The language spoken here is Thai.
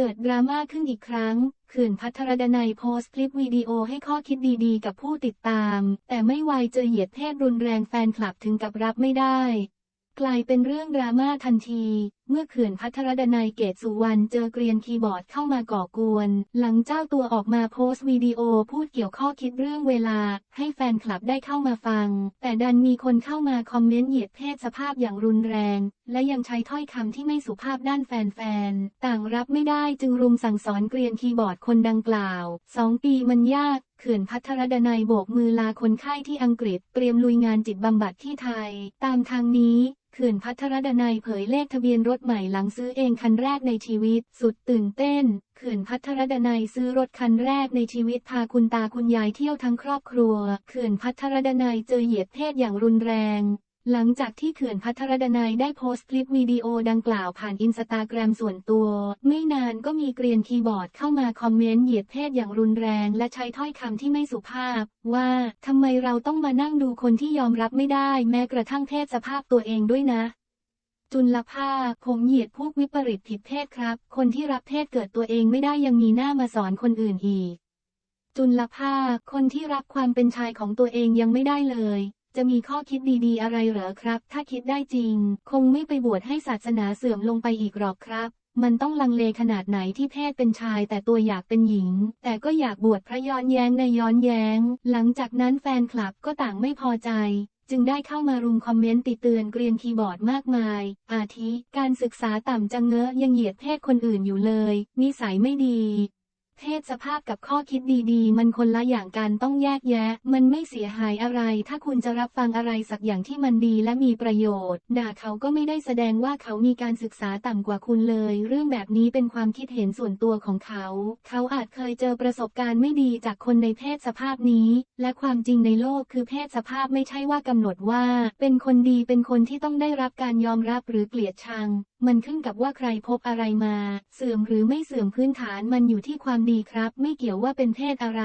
เกิดดราม่าขึ้นอีกครั้งเขื่อนพัทรดนัยโพสต์คลิปวิดีโอให้ข้อคิดดีๆ กับผู้ติดตาม แต่ไม่ไวเจอเหยียดเพศรุนแรงแฟนคลับถึงกับรับไม่ได้ กลายเป็นเรื่องดราม่าทันที เมื่อเขื่อนพัทรดนัยเกตสุวรรณเจอเกรียนคีย์บอร์ดเข้ามาก่อกวน หลังเจ้าตัวออกมาโพสต์วิดีโอพูดเกี่ยวข้อคิดเรื่องเวลา ให้แฟนคลับได้เข้ามาฟัง แต่ดันมีคนเข้ามาคอมเมนต์เหยียดเพศสภาพอย่างรุนแรง และยังใช้ถ้อยคำที่ไม่สุภาพด้านแฟนๆ ต่างรับไม่ได้จึงรุมสั่งสอนเกรียนคีย์บอร์ดคนดังกล่าวสองปีมันยาก เขื่อนพัทรดนัยโบกมือลาคนไข้ที่อังกฤษเตรียมลุยงานจิตบำบัดที่ไทย ตามทางนี้เขื่อนพัทรดนัยเผยเลขทะเบียนรถใหม่หลังซื้อเองคันแรกในชีวิต สุดตื่นเต้นเขื่อนพัทรดนัยซื้อรถคันแรกในชีวิตพาคุณตาคุณยายเที่ยวทั้งครอบครัวเขื่อนพัทรดนัยเจอเหยียดเพศอย่างรุนแรง หลังจากที่เขื่อนพัทรดนัยได้โพสต์คลิปวิดีโอดังกล่าวผ่านอินสตาแกรมส่วนตัว ไม่นานก็มีเกรียนคีย์บอร์ดเข้ามาคอมเมนต์เหยียดเพศอย่างรุนแรงและใช้ถ้อยคำที่ไม่สุภาพ ว่าทำไมเราต้องมานั่งดูคนที่ยอมรับไม่ได้แม้กระทั่งเพศสภาพตัวเองด้วยนะ จุลภาคผมเหยียดพวกวิปริตผิดเพศครับ คนที่รับเพศเกิดตัวเองไม่ได้ยังมีหน้ามาสอนคนอื่นอีก จุลภาคคนที่รับความเป็นชายของตัวเองยังไม่ได้เลย จะมีข้อคิดดีๆ อะไรเหรอครับ ถ้าคิดได้จริง คงไม่ไปบวชให้ศาสนาเสื่อมลงไปอีกหรอกครับ มันต้องลังเลขนาดไหนที่เพศเป็นชาย แต่ตัวอยากเป็นหญิง แต่ก็อยากบวชพระย้อนแย้งในย้อนแย้ง หลังจากนั้นแฟนคลับก็ต่างไม่พอใจจึงได้เข้ามารุมคอมเมนต์ติเตือนเกรียนคีย์บอร์ดมากมาย อาทิ การศึกษาต่ำจังเงอะยังเหยียดเพศคนอื่นอยู่เลย นิสัยไม่ดี เพศสภาพกับข้อคิดดีๆ มันคนละอย่างกันต้องแยกแยะ มันไม่เสียหายอะไร ถ้าคุณจะรับฟังอะไรสักอย่างที่มันดีและมีประโยชน์ ด่าเขาก็ไม่ได้แสดงว่าเขามีการศึกษาต่ำกว่าคุณเลย เรื่องแบบนี้เป็นความคิดเห็นส่วนตัวของเขา เขาอาจเคยเจอประสบการณ์ไม่ดีจากคนในเพศสภาพนี้ และความจริงในโลกคือเพศสภาพไม่ใช่ว่ากำหนดว่า เป็นคนดีเป็นคนที่ต้องได้รับการยอมรับหรือเกลียดชัง มันขึ้นกับว่าใครพบอะไรมา เสื่อมหรือไม่เสื่อมพื้นฐานมันอยู่ที่ความดีครับ ไม่เกี่ยวว่าเป็นเพศอะไร